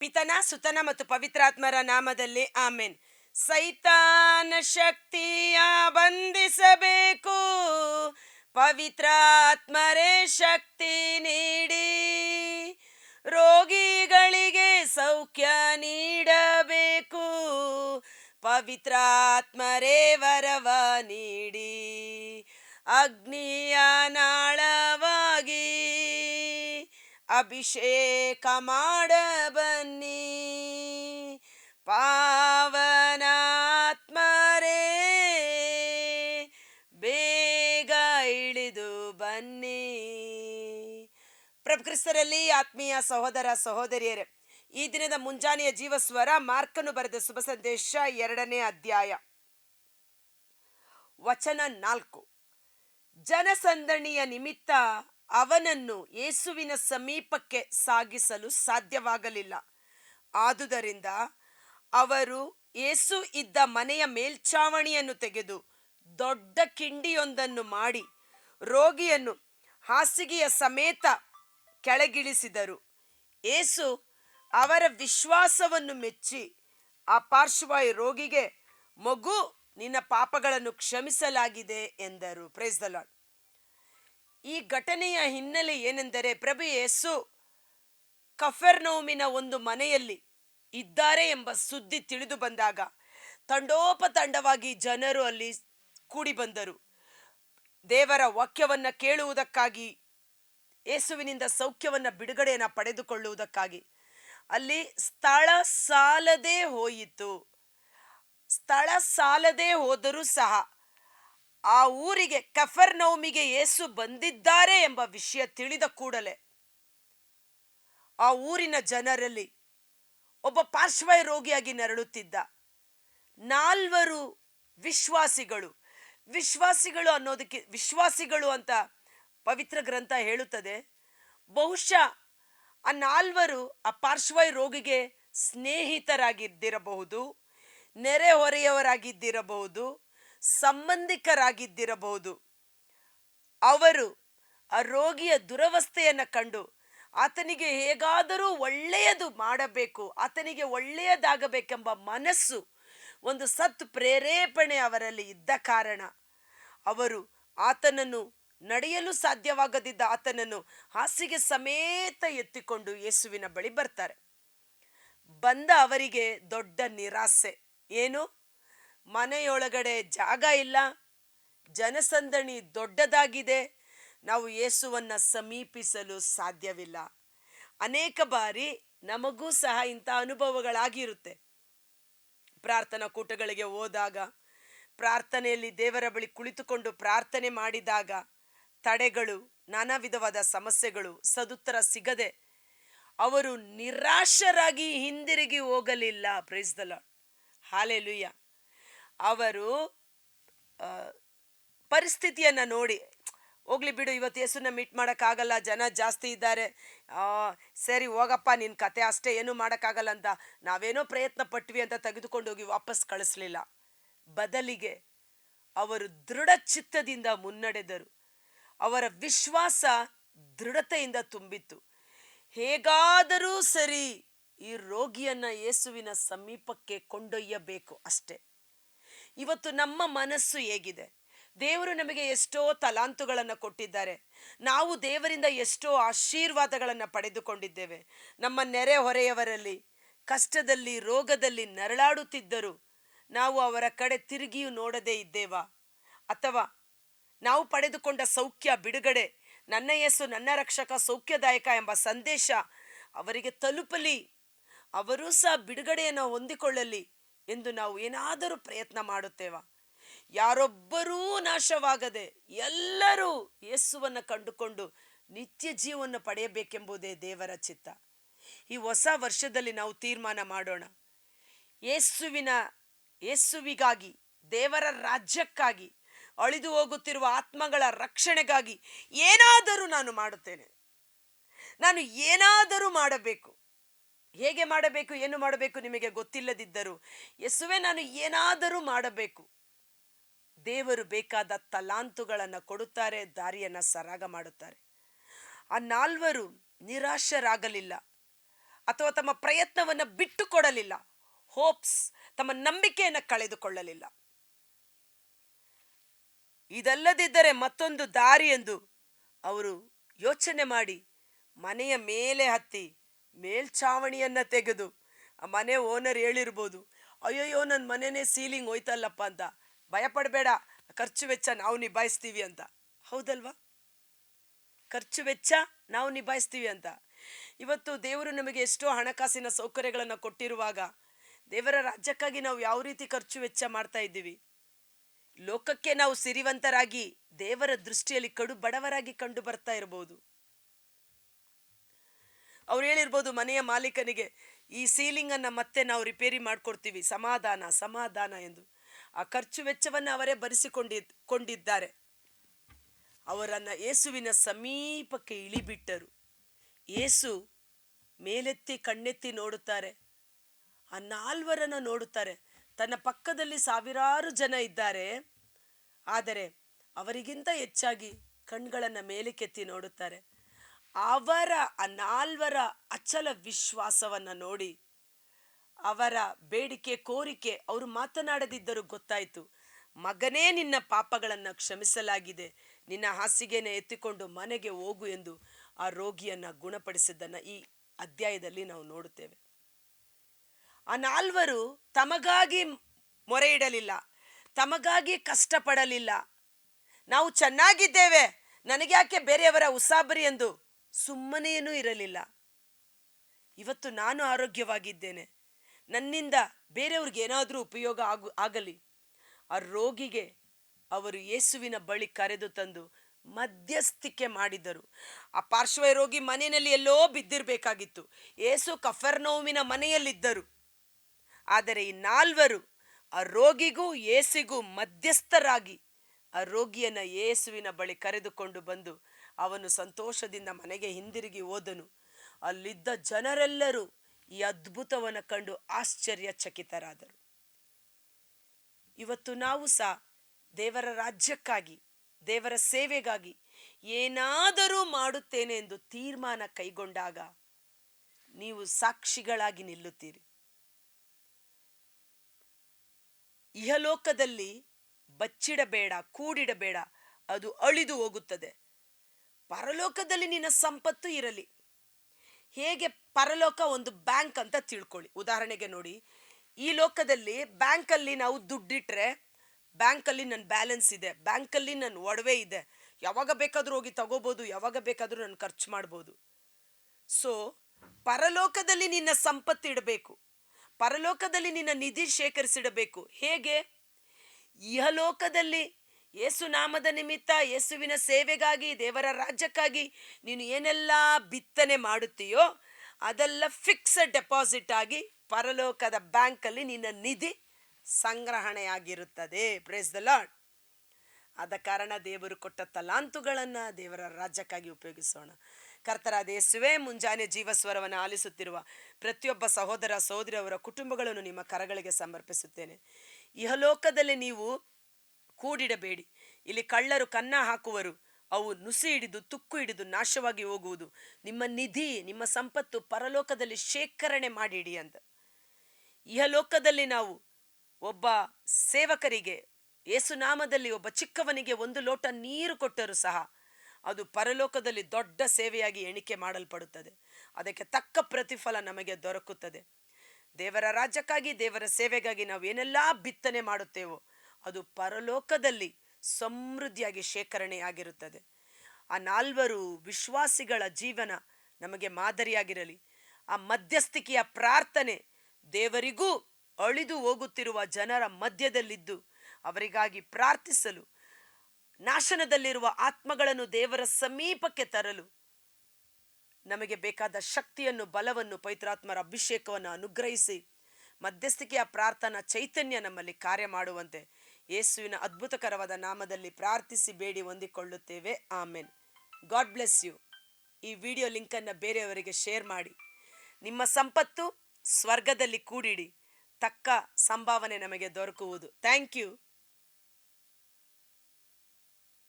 ಪಿತನ, ಸುತನ ಮತ್ತು ಪವಿತ್ರಾತ್ಮರ ನಾಮದಲ್ಲಿ ಆಮೇನ್. ಸೈತಾನ ಶಕ್ತಿಯ ಬಂಧಿಸಬೇಕು. ಪವಿತ್ರಾತ್ಮರೇ ಶಕ್ತಿ ನೀಡಿ. ರೋಗಿಗಳಿಗೆ ಸೌಖ್ಯ ನೀಡಬೇಕು. ಪವಿತ್ರಾತ್ಮರೇ ವರವ ನೀಡಿ. ಅಗ್ನಿಯ ನಾಳವಾಗಿ ಅಭಿಷೇಕ ಮಾಡ ಬನ್ನಿ ಪಾವನಾತ್ಮರೇ, ಬೇಗ ಇಳಿದು ಬನ್ನಿ. ಪ್ರಭು ಕ್ರಿಸ್ತರಲ್ಲಿ ಆತ್ಮೀಯ ಸಹೋದರ ಸಹೋದರಿಯರೇ, ಈ ದಿನದ ಮುಂಜಾನೆಯ ಜೀವಸ್ವರ ಮಾರ್ಕನು ಬರೆದ ಶುಭ ಸಂದೇಶ ಎರಡನೇ ಅಧ್ಯಾಯ. ವಚನ ನಾಲ್ಕು. ಜನಸಂದಣಿಯ ನಿಮಿತ್ತ ಅವನನ್ನು ಯೇಸುವಿನ ಸಮೀಪಕ್ಕೆ ಸಾಗಿಸಲು ಸಾಧ್ಯವಾಗಲಿಲ್ಲ. ಆದುದರಿಂದ ಅವರು ಯೇಸು ಇದ್ದ ಮನೆಯ ಮೇಲ್ಛಾವಣಿಯನ್ನು ತೆಗೆದು ದೊಡ್ಡ ಕಿಂಡಿಯೊಂದನ್ನು ಮಾಡಿ ರೋಗಿಯನ್ನು ಹಾಸಿಗೆಯ ಸಮೇತ ಕೆಳಗಿಳಿಸಿದರು. ಏಸು ಅವರ ವಿಶ್ವಾಸವನ್ನು ಮೆಚ್ಚಿ, ಆ ಪಾರ್ಶ್ವವಾಯು ರೋಗಿಗೆ, ಮಗು, ನಿನ್ನ ಪಾಪಗಳನ್ನು ಕ್ಷಮಿಸಲಾಗಿದೆ ಎಂದರು. ಪ್ರೇಸ್ ದ ಲಾರ್ಡ್ ಈ ಘಟನೆಯ ಹಿನ್ನೆಲೆ ಏನೆಂದರೆ ಪ್ರಭು ಯೇಸು ಕಫೆರ್ನೋಮಿನ ಒಂದು ಮನೆಯಲ್ಲಿ ಇದ್ದಾರೆ ಎಂಬ ಸುದ್ದಿ ತಿಳಿದು ಬಂದಾಗ ತಂಡೋಪತಂಡವಾಗಿ ಜನರು ಅಲ್ಲಿ ಕೂಡಿ ಬಂದರು. ದೇವರ ವಾಕ್ಯವನ್ನ ಕೇಳುವುದಕ್ಕಾಗಿ, ಯೇಸುವಿನಿಂದ ಸೌಖ್ಯವನ್ನ ಬಿಡುಗಡೆಯನ್ನು ಪಡೆದುಕೊಳ್ಳುವುದಕ್ಕಾಗಿ. ಅಲ್ಲಿ ಸ್ಥಳ ಸಾಲದೇ ಹೋಯಿತು. ಸ್ಥಳ ಸಾಲದೇ ಹೋದರೂ ಸಹ ಆ ಊರಿಗೆ ಕಫರ್ನೌಮಿಗೆ ಯೇಸು ಬಂದಿದ್ದಾರೆ ಎಂಬ ವಿಷಯ ತಿಳಿದ ಕೂಡಲೇ. ಆ ಊರಿನ ಜನರಲ್ಲಿ ಒಬ್ಬ ಪಾರ್ಶ್ವಯ ರೋಗಿಯಾಗಿ ನರಳುತ್ತಿದ್ದ. ನಾಲ್ವರು ವಿಶ್ವಾಸಿಗಳು ವಿಶ್ವಾಸಿಗಳು ಅನ್ನೋದಕ್ಕೆ ವಿಶ್ವಾಸಿಗಳು ಅಂತ ಪವಿತ್ರ ಗ್ರಂಥ ಹೇಳುತ್ತದೆ. ಬಹುಶಃ ಆ ನಾಲ್ವರು ಆ ಪಾರ್ಶ್ವಯ ರೋಗಿಗೆ ಸ್ನೇಹಿತರಾಗಿದ್ದಿರಬಹುದು, ನೆರೆಹೊರೆಯವರಾಗಿದ್ದಿರಬಹುದು. ಸಂಬಂಧಿಕರಾಗಿದ್ದಿರಬಹುದು. ಅವರು ಆ ರೋಗಿಯ ದುರವಸ್ಥೆಯನ್ನು ಕಂಡು, ಆತನಿಗೆ ಹೇಗಾದರೂ ಒಳ್ಳೆಯದು ಮಾಡಬೇಕು, ಆತನಿಗೆ ಒಳ್ಳೆಯದಾಗಬೇಕೆಂಬ ಮನಸ್ಸು, ಒಂದು ಸತ್ ಪ್ರೇರೇಪಣೆ ಅವರಲ್ಲಿ ಇದ್ದ ಕಾರಣ, ಅವರು ಆತನನ್ನು ನಡೆಯಲು ಸಾಧ್ಯವಾಗದಿದ್ದ ಆತನನ್ನು ಹಾಸಿಗೆ ಸಮೇತ ಎತ್ತಿಕೊಂಡು ಯೇಸುವಿನ ಬಳಿ ಬರ್ತಾರೆ. ಬಂದ ಅವರಿಗೆ ದೊಡ್ಡ ನಿರಾಸೆ. ಏನು? ಮನೆಯೊಳಗಡೆ ಜಾಗ ಇಲ್ಲ. ಜನಸಂದಣಿ ದೊಡ್ಡದಾಗಿದೆ. ನಾವು ಯೇಸುವನ್ನ ಸಮೀಪಿಸಲು ಸಾಧ್ಯವಿಲ್ಲ. ಅನೇಕ ಬಾರಿ ನಮಗೂ ಸಹ ಇಂಥ ಅನುಭವಗಳಾಗಿರುತ್ತೆ. ಪ್ರಾರ್ಥನಾ ಕೂಟಗಳಿಗೆ ಹೋದಾಗ, ಪ್ರಾರ್ಥನೆಯಲ್ಲಿ ದೇವರ ಬಳಿ ಕುಳಿತುಕೊಂಡು ಪ್ರಾರ್ಥನೆ ಮಾಡಿದಾಗ ತಡೆಗಳು, ನಾನಾ ವಿಧವಾದ ಸಮಸ್ಯೆಗಳು, ಸದುತ್ತರ ಸಿಗದೆ ಅವರು ನಿರಾಶರಾಗಿ ಹಿಂದಿರುಗಿ ಹೋಗಲಿಲ್ಲ. ಪ್ರೈಸ್ದಲ ಹಾಲೆಲುಯ್ಯ ಅವರು ಪರಿಸ್ಥಿತಿಯನ್ನು ನೋಡಿ. ಹೋಗ್ಲಿ ಬಿಡು, ಇವತ್ತು ಯೇಸುನ ಮೀಟ್ ಮಾಡೋಕ್ಕಾಗಲ್ಲ, ಜನ ಜಾಸ್ತಿ ಇದ್ದಾರೆ. ಸರಿ ಹೋಗಪ್ಪ ನಿನ್ನ ಕತೆ ಅಷ್ಟೇ, ಏನೂ ಮಾಡೋಕ್ಕಾಗಲ್ಲ ಅಂತ. ನಾವೇನೋ ಪ್ರಯತ್ನ ಪಟ್ವಿ ಅಂತ ತೆಗೆದುಕೊಂಡು ಹೋಗಿ ವಾಪಸ್ ಕಳಿಸ್ಲಿಲ್ಲ. ಬದಲಿಗೆ ಅವರು ದೃಢ ಚಿತ್ತದಿಂದ ಮುನ್ನಡೆದರು. ಅವರ ವಿಶ್ವಾಸ ದೃಢತೆಯಿಂದ ತುಂಬಿತ್ತು. ಹೇಗಾದರೂ ಸರಿ ಈ ರೋಗಿಯನ್ನು ಯೇಸುವಿನ ಸಮೀಪಕ್ಕೆ ಕೊಂಡೊಯ್ಯಬೇಕು ಅಷ್ಟೇ. ಇವತ್ತು ನಮ್ಮ ಮನಸ್ಸು ಹೇಗಿದೆ. ದೇವರು ನಮಗೆ ಎಷ್ಟೋ ತಲಾಂತುಗಳನ್ನು ಕೊಟ್ಟಿದ್ದಾರೆ. ನಾವು ದೇವರಿಂದ ಎಷ್ಟೋ ಆಶೀರ್ವಾದಗಳನ್ನು ಪಡೆದುಕೊಂಡಿದ್ದೇವೆ. ನಮ್ಮ ನೆರೆ ಹೊರೆಯವರಲ್ಲಿ, ಕಷ್ಟದಲ್ಲಿ, ರೋಗದಲ್ಲಿ ನರಳಾಡುತ್ತಿದ್ದರು ನಾವು ಅವರ ಕಡೆ ತಿರುಗಿಯೂ ನೋಡದೇ ಇದ್ದೇವಾ? ಅಥವಾ ನಾವು ಪಡೆದುಕೊಂಡ ಸೌಖ್ಯ ಬಿಡುಗಡೆ, ನನ್ನ ಯೇಸು, ನನ್ನ ರಕ್ಷಕ, ಸೌಖ್ಯದಾಯಕ ಎಂಬ ಸಂದೇಶ ಅವರಿಗೆ ತಲುಪಲಿ? ಅವರೂ ಸಹ ಬಿಡುಗಡೆಯನ್ನು ಹೊಂದಿಕೊಳ್ಳಲಿ. ಎಂದು ನಾವು ಏನಾದರೂ ಪ್ರಯತ್ನ ಮಾಡುತ್ತೇವ. ಯಾರೊಬ್ಬರೂ ನಾಶವಾಗದೆ ಎಲ್ಲರೂ ಯೇಸುವನ್ನು ಕಂಡುಕೊಂಡು ನಿತ್ಯ ಜೀವನ ಪಡೆಯಬೇಕೆಂಬುದೇ ದೇವರ ಚಿತ್ತ. ಈ ಹೊಸ ವರ್ಷದಲ್ಲಿ ನಾವು ತೀರ್ಮಾನ ಮಾಡೋಣ. ಯೇಸುವಿನ, ಯೇಸುವಿಗಾಗಿ, ದೇವರ ರಾಜ್ಯಕ್ಕಾಗಿ, ಅಳಿದು ಹೋಗುತ್ತಿರುವ ಆತ್ಮಗಳ ರಕ್ಷಣೆಗಾಗಿ ಏನಾದರೂ ನಾನು ಮಾಡುತ್ತೇನೆ. ನಾನು ಏನಾದರೂ ಮಾಡಬೇಕು. ಹೇಗೆ ಮಾಡಬೇಕು, ಏನು ಮಾಡಬೇಕು ನಿಮಗೆ ಗೊತ್ತಿಲ್ಲದಿದ್ದರೂ ಯಸುವೆ ನಾನು ಏನಾದರೂ ಮಾಡಬೇಕು. ದೇವರು ಬೇಕಾದ ತಲಾಂತುಗಳನ್ನು ಕೊಡುತ್ತಾರೆ, ದಾರಿಯನ್ನು ಸರಾಗ ಮಾಡುತ್ತಾರೆ. ಆ ನಾಲ್ವರು ನಿರಾಶರಾಗಲಿಲ್ಲ, ಅಥವಾ ತಮ್ಮ ಪ್ರಯತ್ನವನ್ನು ಬಿಟ್ಟು ಕೊಡಲಿಲ್ಲ ಹೋಪ್ಸ್ ತಮ್ಮ ನಂಬಿಕೆಯನ್ನು ಕಳೆದುಕೊಳ್ಳಲಿಲ್ಲ. ಇದಲ್ಲದಿದ್ದರೆ ಮತ್ತೊಂದು ದಾರಿ ಎಂದು ಅವರು ಯೋಚನೆ ಮಾಡಿ ಮನೆಯ ಮೇಲೆ ಹತ್ತಿ ಮೇಲ್ಛಾವಣಿಯನ್ನ ತೆಗೆದು ಆ ಮನೆ ಓನರ್ ಹೇಳಿರ್ಬೋದು, ಅಯ್ಯಯ್ಯೋ ನನ್ನ ಮನೆನೇ ಸೀಲಿಂಗ್ ಹೋಯ್ತಲ್ಲಪ್ಪ ಅಂತ. ಭಯಪಡಬೇಡ, ಖರ್ಚು ವೆಚ್ಚ ನಾವು ನಿಭಾಯಿಸ್ತೀವಿ ಅಂತ. ಹೌದಲ್ವಾ? ಖರ್ಚು ವೆಚ್ಚ ನಾವು ನಿಭಾಯಿಸ್ತೀವಿ ಅಂತ. ಇವತ್ತು ದೇವರು ನಮಗೆ ಎಷ್ಟೋ ಹಣಕಾಸಿನ ಸೌಕರ್ಯಗಳನ್ನು ಕೊಟ್ಟಿರುವಾಗ ದೇವರ ರಾಜ್ಯಕ್ಕಾಗಿ ನಾವು ಯಾವ ರೀತಿ ಖರ್ಚು ವೆಚ್ಚ ಮಾಡ್ತಾ ಇದ್ದೀವಿ? ಲೋಕಕ್ಕೆ ನಾವು ಸಿರಿವಂತರಾಗಿ ದೇವರ ದೃಷ್ಟಿಯಲ್ಲಿ ಕಡು ಬಡವರಾಗಿ ಕಂಡು ಬರ್ತಾ ಇರಬಹುದು ಅವ್ರು ಹೇಳಿರ್ಬೋದು ಮನೆಯ ಮಾಲೀಕನಿಗೆ, ಈ ಸೀಲಿಂಗನ್ನು ಮತ್ತೆ ನಾವು ರಿಪೇರಿ ಮಾಡಿಕೊಡ್ತೀವಿ, ಸಮಾಧಾನ ಸಮಾಧಾನ ಎಂದು. ಆ ಖರ್ಚು ವೆಚ್ಚವನ್ನು ಅವರೇ ಭರಿಸಿಕೊಂಡಿದ್, ಕೊಂಡಿದ್ದಾರೆ. ಅವರನ್ನು ಯೇಸುವಿನ ಸಮೀಪಕ್ಕೆ ಇಳಿಬಿಟ್ಟರು. ಏಸು ಮೇಲೆತ್ತಿ ಕಣ್ಣೆತ್ತಿ ನೋಡುತ್ತಾರೆ. ಆ ನಾಲ್ವರನ್ನು ನೋಡುತ್ತಾರೆ. ತನ್ನ ಪಕ್ಕದಲ್ಲಿ ಸಾವಿರಾರು ಜನ ಇದ್ದಾರೆ. ಆದರೆ ಅವರಿಗಿಂತ ಹೆಚ್ಚಾಗಿ ಕಣ್ಗಳನ್ನು ಮೇಲಕ್ಕೆತ್ತಿ ನೋಡುತ್ತಾರೆ. ಅವರ ಆ ನಾಲ್ವರ ಅಚಲ ವಿಶ್ವಾಸವನ್ನ ನೋಡಿ, ಅವರ ಬೇಡಿಕೆ, ಕೋರಿಕೆ, ಅವರು ಮಾತನಾಡದಿದ್ದರೂ ಗೊತ್ತಾಯಿತು. ಮಗನೇ ನಿನ್ನ ಪಾಪಗಳನ್ನು ಕ್ಷಮಿಸಲಾಗಿದೆ. ನಿನ್ನ ಹಾಸಿಗೆನ ಎತ್ತಿಕೊಂಡು ಮನೆಗೆ ಹೋಗು ಎಂದು ಆ ರೋಗಿಯನ್ನ ಗುಣಪಡಿಸಿದ್ದನ್ನು ಈ ಅಧ್ಯಾಯದಲ್ಲಿ ನಾವು ನೋಡುತ್ತೇವೆ. ಆ ನಾಲ್ವರು ತಮಗಾಗಿ ಮೊರೆ ಇಡಲಿಲ್ಲ, ತಮಗಾಗಿ ಕಷ್ಟಪಡಲಿಲ್ಲ. ನಾವು ಚೆನ್ನಾಗಿದ್ದೇವೆ, ನನಗ್ಯಾಕೆ ಬೇರೆಯವರ ಉಸಾಬರಿ ಎಂದು ಸುಮ್ಮನೆಯೂ ಇರಲಿಲ್ಲ. ಇವತ್ತು ನಾನು ಆರೋಗ್ಯವಾಗಿದ್ದೇನೆ. ನನ್ನಿಂದ ಬೇರೆಯವ್ರಿಗೆ ಏನಾದರೂ ಉಪಯೋಗ ಆಗು, ಆಗಲಿ. ಆ ರೋಗಿಗೆ ಅವರು ಯೇಸುವಿನ ಬಳಿ ಕರೆದು ತಂದು ಮಧ್ಯಸ್ಥಿಕೆ ಮಾಡಿದರು. ಆ ಪಾರ್ಶ್ವಯ ರೋಗಿ ಮನೆಯಲ್ಲಿ ಎಲ್ಲೋ ಬಿದ್ದಿರಬೇಕಾಗಿತ್ತು. ಏಸು ಕಫರ್ನೋವಿನ ಮನೆಯಲ್ಲಿದ್ದರು. ಆದರೆ ಈ ನಾಲ್ವರು ಆ ರೋಗಿಗೂ ಏಸಿಗೂ ಮಧ್ಯಸ್ಥರಾಗಿ ಆ ರೋಗಿಯನ್ನು ಏಸುವಿನ ಬಳಿ ಕರೆದುಕೊಂಡು ಬಂದು ಅವನು ಸಂತೋಷದಿಂದ ಮನೆಗೆ ಹಿಂದಿರುಗಿ ಹೋದನು. ಅಲ್ಲಿದ್ದ ಜನರೆಲ್ಲರೂ ಈ ಅದ್ಭುತವನ್ನು ಕಂಡು ಆಶ್ಚರ್ಯಚಕಿತರಾದರು. ಇವತ್ತು ನಾವು ಸಹ ದೇವರ ರಾಜ್ಯಕ್ಕಾಗಿ, ದೇವರ ಸೇವೆಗಾಗಿ ಏನಾದರೂ ಮಾಡುತ್ತೇನೆ ಎಂದು ತೀರ್ಮಾನ ಕೈಗೊಂಡಾಗ ನೀವು ಸಾಕ್ಷಿಗಳಾಗಿ ನಿಲ್ಲುತ್ತೀರಿ. ಇಹಲೋಕದಲ್ಲಿ ಬಚ್ಚಿಡಬೇಡ, ಕೂಡಿಡಬೇಡ, ಅದು ಅಳಿದು ಹೋಗುತ್ತದೆ. ಪರಲೋಕದಲ್ಲಿ ನಿನ್ನ ಸಂಪತ್ತು ಇರಲಿ. ಹೇಗೆ ಪರಲೋಕ ಒಂದು ಬ್ಯಾಂಕ್ ಅಂತ ತಿಳ್ಕೊಳ್ಳಿ. ಉದಾಹರಣೆಗೆ ನೋಡಿ, ಈ ಲೋಕದಲ್ಲಿ ಬ್ಯಾಂಕಲ್ಲಿ ನಾವು ದುಡ್ಡಿಟ್ರೆ, ಬ್ಯಾಂಕಲ್ಲಿ ನನ್ನ ಬ್ಯಾಲೆನ್ಸ್ ಇದೆ, ಬ್ಯಾಂಕಲ್ಲಿ ನನ್ನ ಒಡವೆ ಇದೆ, ಯಾವಾಗ ಬೇಕಾದರೂ ಹೋಗಿ ತಗೋಬೋದು, ಯಾವಾಗ ಬೇಕಾದರೂ ನಾನು ಖರ್ಚು ಮಾಡ್ಬೋದು. ಸೊ ಪರಲೋಕದಲ್ಲಿ ನಿನ್ನ ಸಂಪತ್ತು ಇಡಬೇಕು. ಪರಲೋಕದಲ್ಲಿ ನಿನ್ನ ನಿಧಿ ಶೇಖರಿಸಿಡಬೇಕು. ಹೇಗೆ? ಇಹಲೋಕದಲ್ಲಿ ಯೇಸು ನಾಮದ ನಿಮಿತ್ತ, ಯೇಸುವಿನ ಸೇವೆಗಾಗಿ, ದೇವರ ರಾಜ್ಯಕ್ಕಾಗಿ ನೀನು ಏನೆಲ್ಲ ಬಿತ್ತನೆ ಮಾಡುತ್ತೀಯೋ ಅದೆಲ್ಲ ಫಿಕ್ಸಡ್ ಡೆಪಾಸಿಟ್ ಆಗಿ ಪರಲೋಕದ ಬ್ಯಾಂಕಲ್ಲಿ ನಿನ್ನ ನಿಧಿ ಸಂಗ್ರಹಣೆಯಾಗಿರುತ್ತದೆ. ಪ್ರೇಸ್ ದ ಲಾರ್ಡ್ ಆದ ಕಾರಣ ದೇವರು ಕೊಟ್ಟ ತಲಾಂತುಗಳನ್ನು ದೇವರ ರಾಜ್ಯಕ್ಕಾಗಿ ಉಪಯೋಗಿಸೋಣ. ಕರ್ತರಾದ ಯೇಸುವೆ, ಮುಂಜಾನೆ ಜೀವಸ್ವರವನ್ನು ಆಲಿಸುತ್ತಿರುವ ಪ್ರತಿಯೊಬ್ಬ ಸಹೋದರ ಸಹೋದರಿಯವರ ಕುಟುಂಬಗಳನ್ನು ನಿಮ್ಮ ಕರಗಳಿಗೆ ಸಮರ್ಪಿಸುತ್ತೇನೆ. ಇಹಲೋಕದಲ್ಲಿ ನೀವು ಕೂಡಿಡಬೇಡಿ. ಇಲ್ಲಿ ಕಳ್ಳರು ಕನ್ನ ಹಾಕುವರು. ಅವು ನುಸಿ ಹಿಡಿದು ತುಕ್ಕು ಹಿಡಿದು ನಾಶವಾಗಿ ಹೋಗುವುದು. ನಿಮ್ಮ ನಿಧಿ, ನಿಮ್ಮ ಸಂಪತ್ತು ಪರಲೋಕದಲ್ಲಿ ಶೇಖರಣೆ ಮಾಡಿಡಿ ಅಂತ ಇಹಲೋಕದಲ್ಲಿ ನಾವು ಒಬ್ಬ ಸೇವಕರಿಗೆ ಏಸುನಾಮದಲ್ಲಿ ಒಬ್ಬ ಚಿಕ್ಕವನಿಗೆ ಒಂದು ಲೋಟ ನೀರು ಕೊಟ್ಟರೂ ಸಹ ಅದು ಪರಲೋಕದಲ್ಲಿ ದೊಡ್ಡ ಸೇವೆಯಾಗಿ ಎಣಿಕೆ ಮಾಡಲ್ಪಡುತ್ತದೆ. ಅದಕ್ಕೆ ತಕ್ಕ ಪ್ರತಿಫಲ ನಮಗೆ ದೊರಕುತ್ತದೆ. ದೇವರ ರಾಜ್ಯಕ್ಕಾಗಿ, ದೇವರ ಸೇವೆಗಾಗಿ ನಾವು ಏನೆಲ್ಲ ಬಿತ್ತನೆ ಮಾಡುತ್ತೇವೋ ಅದು ಪರಲೋಕದಲ್ಲಿ ಸಮೃದ್ಧಿಯಾಗಿ ಶೇಖರಣೆಯಾಗಿರುತ್ತದೆ. ಆ ನಾಲ್ವರು ವಿಶ್ವಾಸಿಗಳ ಜೀವನ ನಮಗೆ ಮಾದರಿಯಾಗಿರಲಿ. ಆ ಮಧ್ಯಸ್ಥಿಕೆಯ ಪ್ರಾರ್ಥನೆ ದೇವರಿಗೂ ಅಳಿದು ಹೋಗುತ್ತಿರುವ ಜನರ ಮಧ್ಯದಲ್ಲಿದ್ದು ಅವರಿಗಾಗಿ ಪ್ರಾರ್ಥಿಸಲು, ನಾಶನದಲ್ಲಿರುವ ಆತ್ಮಗಳನ್ನು ದೇವರ ಸಮೀಪಕ್ಕೆ ತರಲು ನಮಗೆ ಬೇಕಾದ ಶಕ್ತಿಯನ್ನು, ಬಲವನ್ನು, ಪವಿತ್ರಾತ್ಮರ ಅಭಿಷೇಕವನ್ನು ಅನುಗ್ರಹಿಸಿ ಮಧ್ಯಸ್ಥಿಕೆಯ ಪ್ರಾರ್ಥನಾ ಚೈತನ್ಯ ನಮ್ಮಲ್ಲಿ ಕಾರ್ಯ ಮಾಡುವಂತೆ ಯೇಸುವಿನ ಅದ್ಭುತಕರವಾದ ನಾಮದಲ್ಲಿ ಪ್ರಾರ್ಥಿಸಿ ಬೇಡಿ ಹೊಂದಿಕೊಳ್ಳುತ್ತೇವೆ. ಆಮೇನ್. God bless you. ಈ ವಿಡಿಯೋ ಲಿಂಕನ್ನು ಬೇರೆಯವರಿಗೆ ಶೇರ್ ಮಾಡಿ. ನಿಮ್ಮ ಸಂಪತ್ತು ಸ್ವರ್ಗದಲ್ಲಿ ಕೂಡಿಡಿ. ತಕ್ಕ ಸಂಭಾವನೆ ನಮಗೆ ದೊರಕುವುದು. Thank you.